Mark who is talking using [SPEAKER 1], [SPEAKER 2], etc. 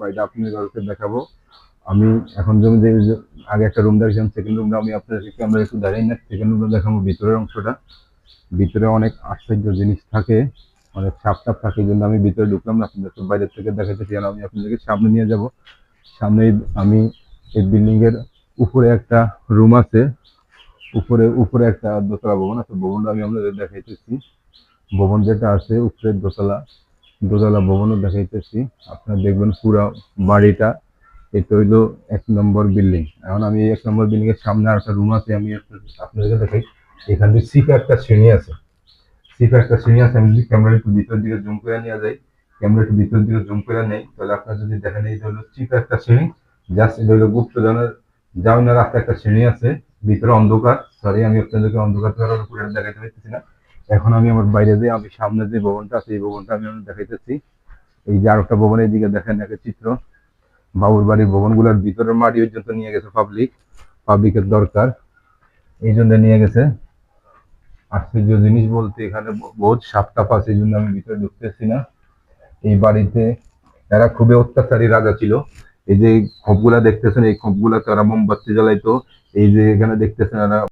[SPEAKER 1] বাড়িটা আপনাদেরকে দেখাবো। আমি এখন যে আগে একটা রুম দেখছিলাম সেকেন্ড রুমটা আমি আপনাদেরকে, আমরা একটু দাঁড়িয়ে না সেকেন্ড রুমটা দেখাবো ভিতরের অংশটা। ভিতরে অনেক আশ্চর্য জিনিস থাকে, অনেক সাপ টাপ থাকে জন্য আমি ভিতরে ঢুকলাম না, আপনাদেরকে বাইরের থেকে দেখাতেছি আর আমি আপনাদেরকে সামনে নিয়ে যাব। সামনে আমি এই বিল্ডিং এর উপরে একটা রুম আছে, উপরে উপরে একটা দোতলা ভবন আছে, ভবনটা আমি আপনাদের দেখাইতেছি। ভবন যেটা আছে, উপরের দোতলা। দোতলা ভবনও দেখাইতেছি। আপনারা দেখবেন পুরো বাড়িটা, এটা হইল এক নম্বর বিল্ডিং। এখন আমি এক নম্বর বিল্ডিং এর সামনে আর একটা রুম আছে, আমি আপনাদের- আপনাদেরকে দেখাই। এখান থেকে সিপে একটা শ্রেণি আছে। সিপে একটা শ্রেণি আছে, আমি যদি ক্যামেরা একটু ভিতর দিকে জুম করে নিয়ে যাই ক্যামেরা একটু ভিতর দিকে জুম করে নেই, তাহলে আপনারা যদি দেখেন এই হলো চিপে একটা শ্রেণি জাস্ট এটা হলো গুপ্তজনের যাওয়ার রাস্তা একটা শ্রেণি আছে, ভিতরে অন্ধকার। সরি আমি আপনাদেরকে অন্ধকার উপরে দেখাতে পারতেছি না। এখন আমি আমার বাইরে যে আমি সামনে যে ভবনটা আছে, এই ভবনটা আমি দেখাইতেছি। এই যে আরেকটা ভবনের দিকে দেখেন, একটা চিত্র। বাবুর বাড়ির ভবনগুলোর ভিতরের মাটি পর্যন্ত নিয়ে গেছে পাবলিক পাবলিকের দরকার। এই জন্য নিয়ে গেছে। আশ্চর্য জিনিস বলতে এখানে বহুত সাপ টাপ আছে, এই জন্য আমি ভিতরে ঢুকতেছি না। এই বাড়িতে এরা খুবই অত্যাচারী রাজা ছিল। এই যে খোপগুলা দেখতেছেন, এই খোপগুলা তারা মোমবাতি জ্বালাইতো। এই যে এখানে দেখতেছেন, এরা